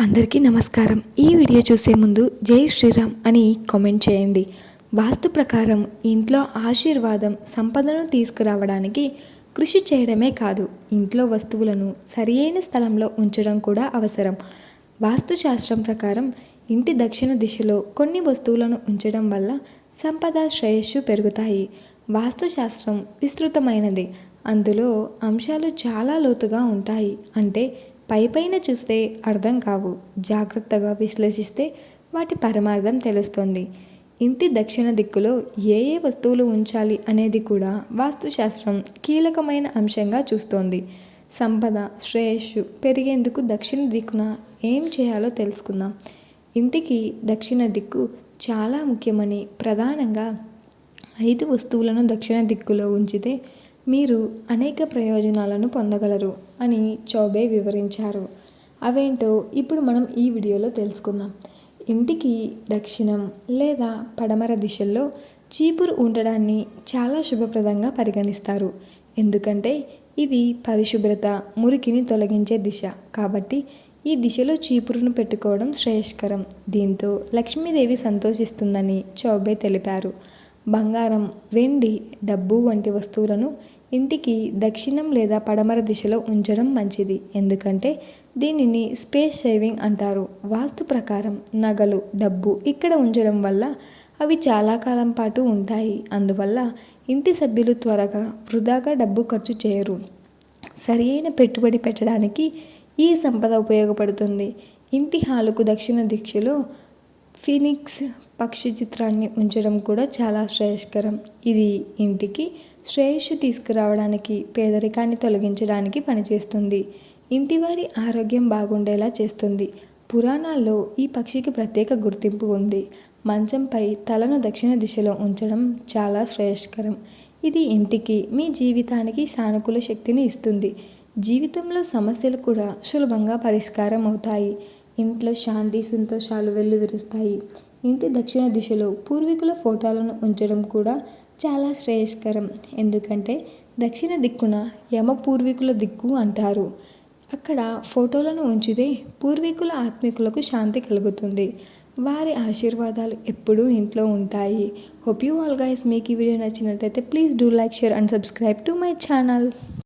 అందరికీ నమస్కారం. ఈ వీడియో చూసే ముందు జై శ్రీరామ్ అని కామెంట్ చేయండి. వాస్తు ప్రకారం ఇంట్లో ఆశీర్వాదం సంపదను తీసుకురావడానికి కృషి చేయడమే కాదు ఇంట్లో వస్తువులను సరియైన స్థలంలో ఉంచడం కూడా అవసరం. వాస్తుశాస్త్రం ప్రకారం ఇంటి దక్షిణ దిశలో కొన్ని వస్తువులను ఉంచడం వల్ల సంపద శ్రేయస్సు పెరుగుతాయి. వాస్తుశాస్త్రం విస్తృతమైనది. అందులో అంశాలు చాలా లోతుగా ఉంటాయి. అంటే పైపైన చూస్తే అర్థం కావు. జాగ్రత్తగా విశ్లేషిస్తే వాటి పరమార్థం తెలుస్తుంది. ఇంటి దక్షిణ దిక్కులో ఏ ఏ వస్తువులు ఉంచాలి అనేది కూడా వాస్తుశాస్త్రం కీలకమైన అంశంగా చూస్తోంది. సంపద శ్రేయస్సు పెరిగేందుకు దక్షిణ దిక్కున ఏం చేయాలో తెలుసుకుందాం. ఇంటికి దక్షిణ దిక్కు చాలా ముఖ్యమని ప్రధానంగా ఐదు వస్తువులను దక్షిణ దిక్కులో ఉంచితే మీరు అనేక ప్రయోజనాలను పొందగలరు అని చౌబే వివరించారు. అవేంటో ఇప్పుడు మనం ఈ వీడియోలో తెలుసుకుందాం. ఇంటికి దక్షిణం లేదా పడమర దిశల్లో చీపురు ఉండడాన్ని చాలా శుభప్రదంగా పరిగణిస్తారు. ఎందుకంటే ఇది పరిశుభ్రత మురికిని తొలగించే దిశ. కాబట్టి ఈ దిశలో చీపురును పెట్టుకోవడం శ్రేయస్కరం. దీంతో లక్ష్మీదేవి సంతోషిస్తుందని చౌబే తెలిపారు. బంగారం వెండి డబ్బు వంటి వస్తువులను ఇంటికి దక్షిణం లేదా పడమర దిశలో ఉంచడం మంచిది. ఎందుకంటే దీనిని స్పేస్ సేవింగ్ అంటారు. వాస్తు ప్రకారం నగలు డబ్బు ఇక్కడ ఉంచడం వల్ల అవి చాలా కాలం పాటు ఉంటాయి. అందువల్ల ఇంటి సభ్యులు త్వరగా వృధాగా డబ్బు ఖర్చు చేయరు. సరియైన పెట్టుబడి పెట్టడానికి ఈ సంపద ఉపయోగపడుతుంది. ఇంటి హాలుకు దక్షిణ దిశలో ఫినిక్స్ పక్షి చిత్రాన్ని ఉంచడం కూడా చాలా శ్రేయస్కరం. ఇది ఇంటికి శ్రేయస్సు తీసుకురావడానికి పేదరికాన్ని తొలగించడానికి పనిచేస్తుంది. ఇంటివారి ఆరోగ్యం బాగుండేలా చేస్తుంది. పురాణాల్లో ఈ పక్షికి ప్రత్యేక గుర్తింపు ఉంది. మంచంపై తలను దక్షిణ దిశలో ఉంచడం చాలా శ్రేయస్కరం. ఇది ఇంటికి మీ జీవితానికి సానుకూల శక్తిని ఇస్తుంది. జీవితంలో సమస్యలు కూడా సులభంగా పరిష్కారం అవుతాయి ఇంట్లో శాంతి సంతోషాలు వెల్లువిరుస్తాయి. ఇంటి దక్షిణ దిశలో పూర్వీకుల ఫోటోలను ఉంచడం కూడా చాలా శ్రేయస్కరం. ఎందుకంటే దక్షిణ దిక్కున యమ పూర్వీకుల దిక్కు అంటారు. అక్కడ ఫోటోలను ఉంచితే పూర్వీకుల ఆత్మికులకు శాంతి కలుగుతుంది. వారి ఆశీర్వాదాలు ఎప్పుడూ ఇంట్లో ఉంటాయి. హోప్ యూ ఆల్ గైస్ మీకు ఈ వీడియో నచ్చినట్టయితే please do like share and subscribe to my channel